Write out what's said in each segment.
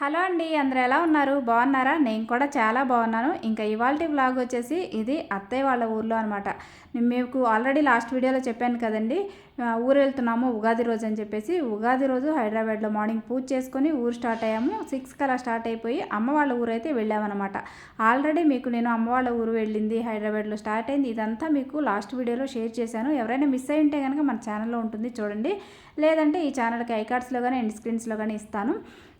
Hello అండి అందరూ ఎలా ఉన్నారు? బాగున్నారా? నేను కూడా చాలా బాగున్నాను. ఇంకా ఇవాళ వ్లాగ్ వచ్చేసి ఇది అత్తయ్య వాళ్ళ ఊర్లో అనమాట మీకు ఆల్రెడీ లాస్ట్ వీడియోలో చెప్పాను కదండి. ఊరు వెళ్తున్నాము ఉగాది రోజు అని చెప్పేసి. ఉగాది రోజు హైదరాబాద్లో మార్నింగ్ పూజ చేసుకొని ఊరు స్టార్ట్ అయ్యాము. సిక్స్ కలా స్టార్ట్ అయిపోయి అమ్మ వాళ్ళ ఊరు అయితే వెళ్ళామన్నమాట. ఆల్రెడీ మీకు నేను అమ్మ వాళ్ళ ఊరు వెళ్ళింది హైదరాబాద్లో స్టార్ట్ అయింది. ఇదంతా మీకు లాస్ట్ వీడియోలో షేర్ చేశాను. ఎవరైనా మిస్ అయి ఉంటే కనుక మన ఛానల్లో ఉంటుంది చూడండి. లేదంటే ఈ ఛానల్కి ఐకార్డ్స్లో కానీ ఎండ్ స్క్రీన్స్లో కానీ ఇస్తాను.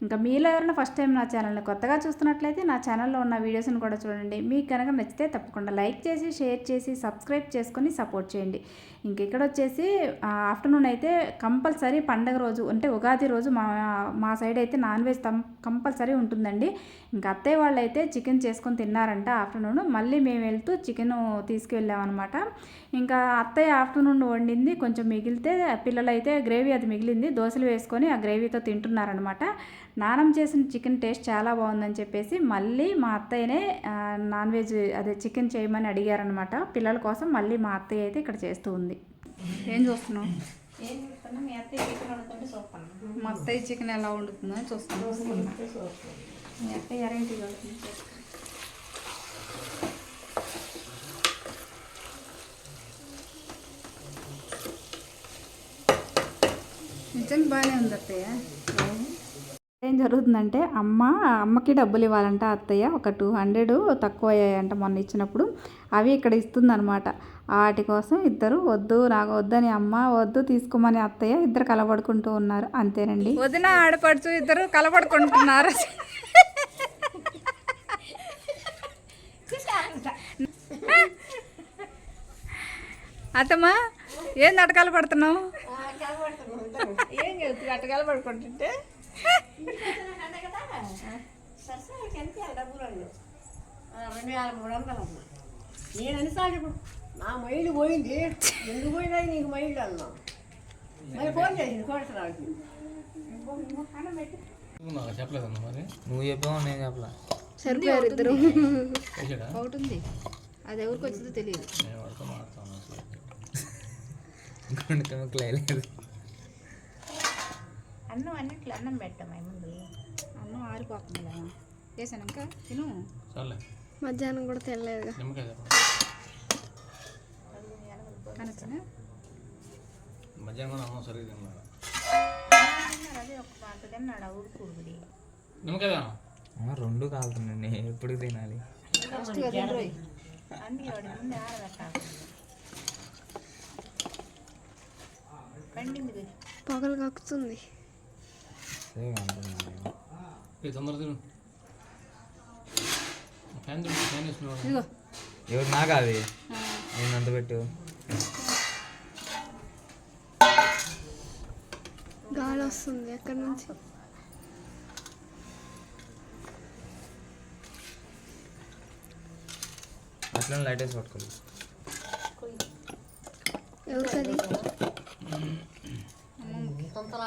ఇంకా మీలో ఎవరైనా ఫస్ట్ టైం నా ఛానల్ని కొత్తగా చూస్తున్నట్లయితే నా ఛానల్లో ఉన్న వీడియోస్ని కూడా చూడండి. మీకు కనుక నచ్చితే తప్పకుండా లైక్ చేసి షేర్ చేసి సబ్స్క్రైబ్ చేసుకొని సపోర్ట్ చేయండి. ఇంక ఇక్కడ వచ్చేసి ఆఫ్టర్నూన్ అయితే కంపల్సరీ పండగ రోజు అంటే ఉగాది రోజు మా మా సైడ్ అయితే నాన్ వెజ్ తం కంపల్సరీ ఉంటుందండి. ఇంకా అత్తయ్య వాళ్ళు అయితే చికెన్ చేసుకొని తిన్నారంట ఆఫ్టర్నూన్. మళ్ళీ మేము వెళ్తూ చికెన్ తీసుకువెళ్ళామన్నమాట. ఇంకా అత్తయ్య ఆఫ్టర్నూన్ వండింది కొంచెం మిగిలితే పిల్లలైతే గ్రేవీ అది మిగిలింది. దోశలు వేసుకొని ఆ గ్రేవీతో తింటున్నారనమాట నానం చేసిన చికెన్ టేస్ట్ చాలా బాగుందని చెప్పేసి మళ్ళీ మా అత్తయ్యనే నాన్ వెజ్ అదే చికెన్ చేయమని అడిగారనమాట పిల్లల కోసం మళ్ళీ మా అత్తయ్య అయితే ఇక్కడ చేస్తూ ఉంది. ఏం చూస్తున్నావు? మీ అత్తయ్య చికెన్ ఎలా వండుతుందో చూస్తున్నాను. మీ అత్తయ్య నిజంగా బాగానే ఉంది అత్తయ్య. ఏం జరుగుతుందంటే అమ్మ అమ్మకి డబ్బులు ఇవ్వాలంట అత్తయ్య. ఒక టూ హండ్రెడ్ తక్కువ అయ్యాయంట మొన్న ఇచ్చినప్పుడు. అవి ఇక్కడ ఇస్తుందన్నమాట. వాటి కోసం ఇద్దరు వద్దు నాకు వద్దని అమ్మ వద్దు తీసుకోమని అత్తయ్య ఇద్దరు కలబడుకుంటూ ఉన్నారు. అంతేనండి. వదిన ఆడపడుచు ఇద్దరు కలబడుకుంటున్నారు. అత్తమ్మా ఏం నాటకాలు పడుతున్నావు ఏం చెప్తుంది అట్టగాలు పడుకుంటుంటే సరసరికి ఎంత డబ్బులు వాళ్ళు రెండు వేల మూడు వందలు అమ్మా నేను అనిసార్లు ఇప్పుడు నా మైలు పోయింది ఎందుకు పోయినా నీకు మైలు అన్నాం మరి ఫోన్ చేసింది కోటరావుకి నాకు చెప్పలేదన్న మరి నువ్వు చెప్పావు నేను చెప్పలా సరిపోయారు ఇద్దరు ఒకటి ఉంది. అది ఎవరికి వచ్చిందో తెలియదు. నేను వాడితో మాట్లాడతాను లేదు. అన్నం అన్నిట్లో అన్నం పెట్టామా ముందు. అన్నం ఆరిపోతుంది కదా వేసాను తిను. మధ్యాహ్నం కూడా కనొచ్చిన మధ్యాహ్నం కూడా అన్నం సరిగ్గా తిన్నాడు అదే ఒక పాత తిన్నాడు ఆ ఉడుకు నిమ్మకాయ రెండు కాలుతున్నాయి నేను ఎప్పుడు తినాలి. ఫస్ట్గా తినరోయ్ అందుకే వాడి ముందు ఆరబెట్టాలి పండింది కదా. పొగలు కక్కుతుంది సరే అంటున్నాను ఏ తొందర తిను. ఫ్యాన్ తిను ఫ్యాన్ వేసుకునేవాడు ఇదిగో. ఎవరు నాకు అది నేను అంత పెట్టు. గాలి వస్తుంది ఎక్కడి నుంచి? అట్లా లైట్ వేసి పట్టుకోవాలి ఎవరు అది సొంతలా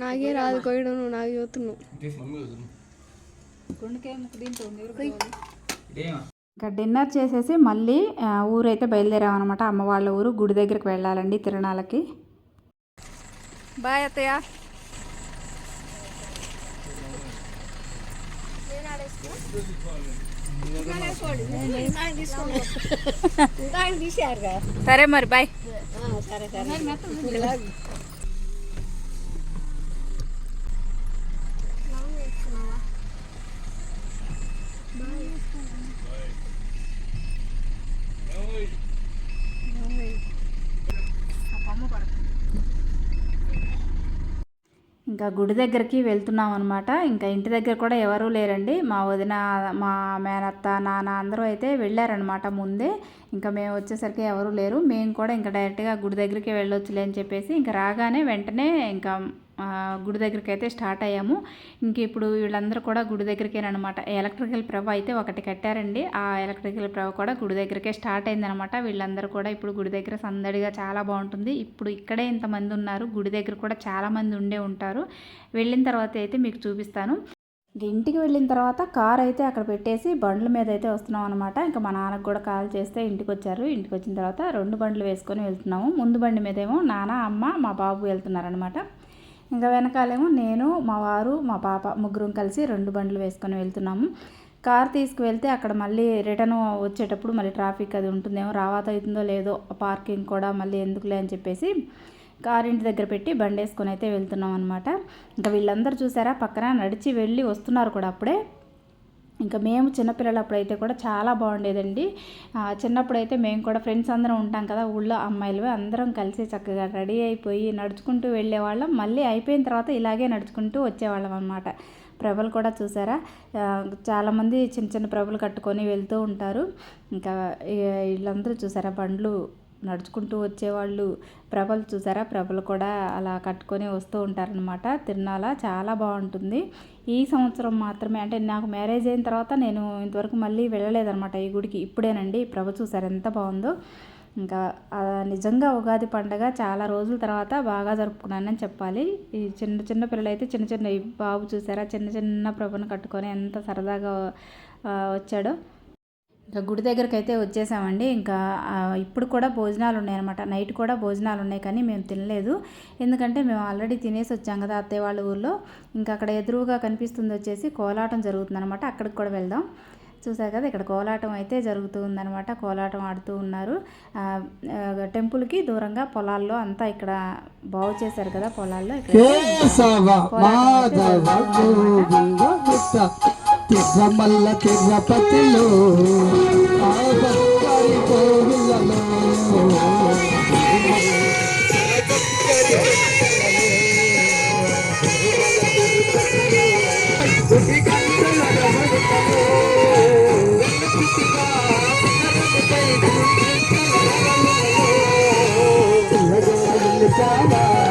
నాకే రాదు కొయ్యడం నువ్వు నాకు చూస్తున్నావు. ఇంకా డిన్నర్ చేసేసి మళ్ళీ ఊరైతే బయలుదేరామన్నమాట. అమ్మ వాళ్ళ ఊరు గుడి దగ్గరికి వెళ్ళాలండి తిరణాలకి. బాయ్ అత్తయ్య. సరే మరి బాయ్. సరే సరే. ఇంకా గుడి దగ్గరికి వెళ్తున్నాం అనమాట ఇంకా ఇంటి దగ్గర కూడా ఎవరూ లేరండి. మా వదిన మా మేనత్త నాన్న అందరూ అయితే వెళ్ళారనమాట ముందే. ఇంకా మేము వచ్చేసరికి ఎవరూ లేరు. మేము కూడా ఇంకా డైరెక్ట్గా గుడి దగ్గరికి వెళ్ళొచ్చులే అని చెప్పేసి ఇంకా రాగానే వెంటనే ఇంకా గుడి దగ్గరికి అయితే స్టార్ట్ అయ్యాము. ఇంక ఇప్పుడు వీళ్ళందరూ కూడా గుడి దగ్గరికేనమాట ఎలక్ట్రికల్ ప్రభ అయితే ఒకటి కట్టారండి. ఆ ఎలక్ట్రికల్ ప్రభ కూడా గుడి దగ్గరికే స్టార్ట్ అయిందనమాట వీళ్ళందరూ కూడా ఇప్పుడు గుడి దగ్గర సందడిగా చాలా బాగుంటుంది. ఇప్పుడు ఇక్కడే ఇంతమంది ఉన్నారు. గుడి దగ్గర కూడా చాలామంది ఉండే ఉంటారు. వెళ్ళిన తర్వాత అయితే మీకు చూపిస్తాను. ఇంటికి వెళ్ళిన తర్వాత కార్ అయితే అక్కడ పెట్టేసి బండ్ల మీద అయితే వస్తున్నాం అనమాట ఇంకా మా నాన్నకు కూడా కాల్ చేస్తే ఇంటికి వచ్చారు ఇంటికి వచ్చిన తర్వాత రెండు బండ్లు వేసుకొని వెళ్తున్నాము. ముందు బండి మీదేమో నాన్న అమ్మ మా బాబు వెళ్తున్నారనమాట ఇంకా వెనకాలేమో నేను మా వారు మా పాప ముగ్గురం కలిసి రెండు బండ్లు వేసుకొని వెళ్తున్నాము. కార్ తీసుకువెళ్తే అక్కడ మళ్ళీ రిటర్న్ వచ్చేటప్పుడు మళ్ళీ ట్రాఫిక్ అది ఉంటుందేమో రావాత అవుతుందో లేదో పార్కింగ్ కూడా మళ్ళీ ఎందుకులే అని చెప్పేసి కార్ ఇంటి దగ్గర పెట్టి బండి వేసుకొని అయితే వెళ్తున్నాం అనమాట ఇంకా వీళ్ళందరూ చూసారా పక్కన నడిచి వెళ్ళి వస్తున్నారు కూడా అప్పుడే. ఇంకా మేము చిన్నపిల్లలు అప్పుడైతే కూడా చాలా బాగుండేదండి. చిన్నప్పుడు చిన్నప్పుడైతే మేము కూడా ఫ్రెండ్స్ అందరం ఉంటాం కదా ఊళ్ళో అమ్మాయిలు అందరం కలిసి చక్కగా రెడీ అయిపోయి నడుచుకుంటూ వెళ్ళేవాళ్ళం. మళ్ళీ అయిపోయిన తర్వాత ఇలాగే నడుచుకుంటూ వచ్చేవాళ్ళం అనమాట ప్రభలు కూడా చూసారా? చాలామంది చిన్న చిన్న ప్రభలు కట్టుకొని వెళ్తూ ఉంటారు. ఇంకా వీళ్ళందరూ చూసారా? బండ్లు నడుచుకుంటూ వచ్చేవాళ్ళు. ప్రభలు చూసారా? ప్రభలు కూడా అలా కట్టుకొని వస్తూ ఉంటారనమాట తిరునాల చాలా బాగుంటుంది. ఈ సంవత్సరం మాత్రమే అంటే నాకు మ్యారేజ్ అయిన తర్వాత నేను ఇంతవరకు మళ్ళీ వెళ్ళలేదన్నమాట ఈ గుడికి. ఇప్పుడేనండి. ప్రభ చూసారు ఎంత బాగుందో. ఇంకా నిజంగా ఉగాది పండగ చాలా రోజుల తర్వాత బాగా జరుపుకున్నానని చెప్పాలి. ఈ చిన్న చిన్న పిల్లలైతే చిన్న చిన్న బాబు చూసారా? చిన్న చిన్న ప్రభను కట్టుకొని ఎంత సరదాగా వచ్చాడో. ఇంకా గుడి దగ్గరికి అయితే వచ్చేసామండి. ఇంకా ఇప్పుడు కూడా భోజనాలు ఉన్నాయన్నమాట నైట్ కూడా భోజనాలు ఉన్నాయి కానీ మేము తినలేదు. ఎందుకంటే మేము ఆల్రెడీ తినేసి వచ్చాం కదా అత్తయ్య వాళ్ళ ఊర్లో. ఇంకా అక్కడ ఎదురుగా కనిపిస్తుంది వచ్చేసి కోలాటం జరుగుతుందన్నమాట. అక్కడికి కూడా వెళ్దాం. చూసారు కదా ఇక్కడ కోలాటం అయితే జరుగుతూ ఉందన్నమాట. కోలాటం ఆడుతూ ఉన్నారు. టెంపుల్కి దూరంగా పొలాల్లో అంతా ఇక్కడ బాగు చేశారు కదా పొలాల్లో. ఇక్కడ తిర్రమల్ల తిరుపతిలో ఆ భక్తరి కోవిలలో అక్కడ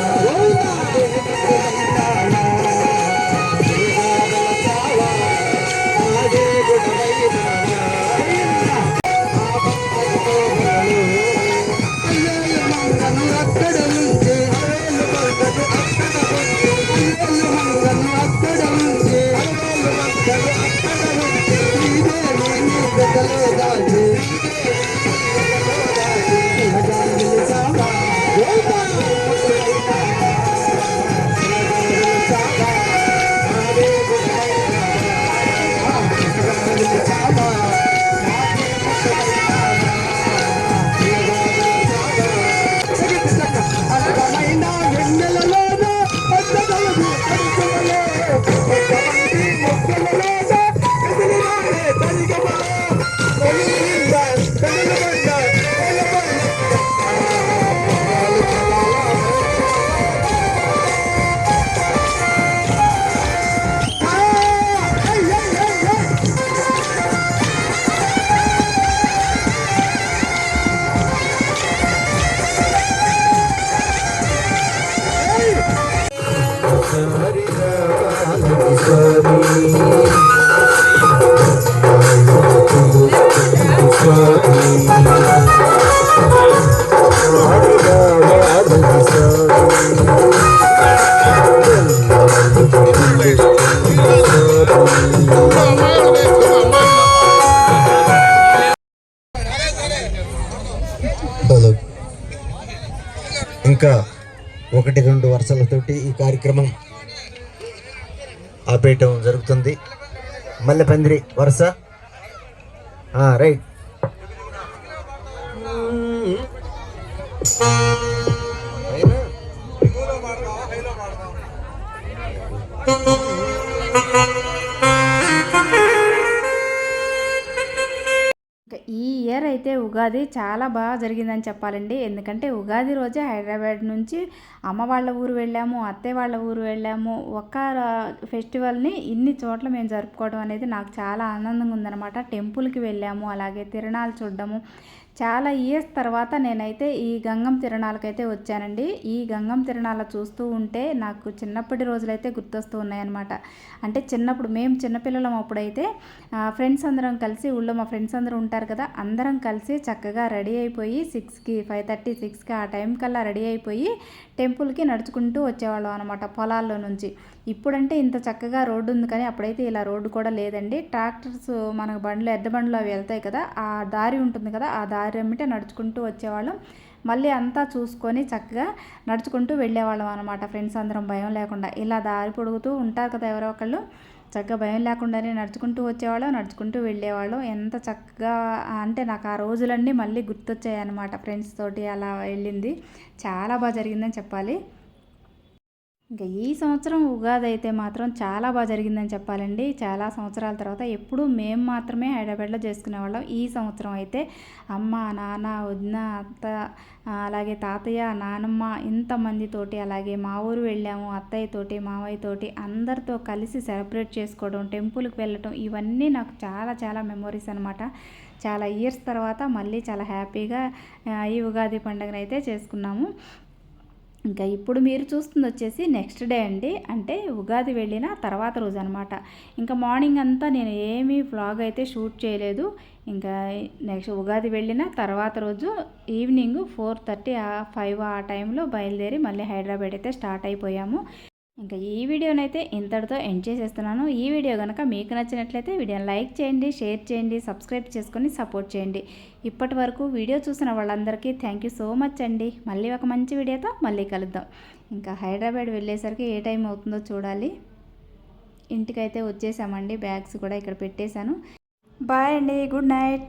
Yeah. ఉంది. మల్లెపందిరి వరుస. ఆ, రైట్. అయినా. ఇయర్ అయితే ఉగాది చాలా బాగా జరిగిందని చెప్పాలండి. ఎందుకంటే ఉగాది రోజే హైదరాబాద్ నుంచి అమ్మ వాళ్ళ ఊరు వెళ్ళాము అత్తయ్య వాళ్ళ ఊరు వెళ్ళాము. ఒక్క ఫెస్టివల్ని ఇన్ని చోట్ల మేము జరుపుకోవడం అనేది నాకు చాలా ఆనందంగా ఉందన్నమాట. టెంపుల్కి వెళ్ళాము అలాగే తిరణాలు చూడడము. చాలా ఇయర్స్ తర్వాత నేనైతే ఈ గంగం తిరణాలకైతే వచ్చానండి. ఈ గంగం తిరణాల చూస్తూ ఉంటే నాకు చిన్నప్పటి రోజులైతే గుర్తొస్తూ ఉన్నాయన్నమాట. అంటే చిన్నప్పుడు మేము చిన్నపిల్లలం అప్పుడైతే ఫ్రెండ్స్ అందరం కలిసి ఊళ్ళో మా ఫ్రెండ్స్ అందరూ ఉంటారు కదా అందరం కలిసి చక్కగా రెడీ అయిపోయి సిక్స్కి ఫైవ్ థర్టీ సిక్స్కి ఆ టైం కల్లా రెడీ అయిపోయి టెంపుల్కి నడుచుకుంటూ వచ్చేవాళ్ళం అనమాట పొలాల్లో నుంచి. ఇప్పుడంటే ఇంత చక్కగా రోడ్డు ఉంది కానీ అప్పుడైతే ఇలా రోడ్డు కూడా లేదండి. ట్రాక్టర్స్ మనకు బండ్లు ఎద్ద బండ్లు అవి వెళ్తాయి కదా ఆ దారి ఉంటుంది కదా ఆ దారి అమ్మిటే నడుచుకుంటూ వచ్చేవాళ్ళం. మళ్ళీ అంతా చూసుకొని చక్కగా నడుచుకుంటూ వెళ్ళేవాళ్ళం అనమాట ఫ్రెండ్స్ అందరం భయం లేకుండా. ఇలా దారి పొడుగుతూ ఉంటారు కదా ఎవరో ఒకళ్ళు. చక్కగా భయం లేకుండానే నడుచుకుంటూ వచ్చేవాళ్ళం నడుచుకుంటూ వెళ్ళేవాళ్ళం. ఎంత చక్కగా అంటే నాకు ఆ రోజులన్నీ మళ్ళీ గుర్తొచ్చాయి అనమాట ఫ్రెండ్స్ తోటి అలా వెళ్ళింది. చాలా బాగా జరిగిందని చెప్పాలి. ఇంకా ఈ సంవత్సరం ఉగాది అయితే మాత్రం చాలా బాగా జరిగిందని చెప్పాలండి. చాలా సంవత్సరాల తర్వాత ఎప్పుడు మేము మాత్రమే హైదరాబాద్లో చేసుకునేవాళ్ళం ఈ సంవత్సరం అయితే అమ్మ నాన్న వదిన అత్త అలాగే తాతయ్య నానమ్మ ఇంతమందితోటి అలాగే మా ఊరు వెళ్ళాము. అత్తయ్య తోటి మావయ్య తోటి అందరితో కలిసి సెలబ్రేట్ చేసుకోవడం టెంపుల్కి వెళ్ళటం ఇవన్నీ నాకు చాలా చాలా మెమొరీస్ అనమాట చాలా ఇయర్స్ తర్వాత మళ్ళీ చాలా హ్యాపీగా ఈ ఉగాది పండుగను అయితే చేసుకున్నాము. ఇంకా ఇప్పుడు మీరు చూస్తుంది వచ్చేసి నెక్స్ట్ డే అండి. అంటే ఉగాది వెళ్ళిన తర్వాత రోజు అనమాట ఇంకా మార్నింగ్ అంతా నేను ఏమీ వ్లాగ్ అయితే షూట్ చేయలేదు. ఇంకా నెక్స్ట్ ఉగాది వెళ్ళిన తర్వాత రోజు ఈవినింగ్ ఫోర్ థర్టీ ఫైవ్ ఆ టైంలో బయలుదేరి మళ్ళీ హైదరాబాద్ అయితే స్టార్ట్ అయిపోయాము. ఇంకా ఈ వీడియోనైతే ఇంతటితో ఎండ్ చేసేస్తున్నాను. ఈ వీడియో కనుక మీకు నచ్చినట్లయితే వీడియోని లైక్ చేయండి షేర్ చేయండి సబ్స్క్రైబ్ చేసుకొని సపోర్ట్ చేయండి. ఇప్పటి వరకు వీడియో చూసిన వాళ్ళందరికీ థ్యాంక్ యూ సో మచ్ అండి. మళ్ళీ ఒక మంచి వీడియోతో మళ్ళీ కలుద్దాం. ఇంకా హైదరాబాద్ వెళ్ళేసరికి ఏ టైం అవుతుందో చూడాలి. ఇంటికైతే వచ్చేసామండి. బ్యాగ్స్ కూడా ఇక్కడ పెట్టేశాను. బాయ్ అండి. Good night.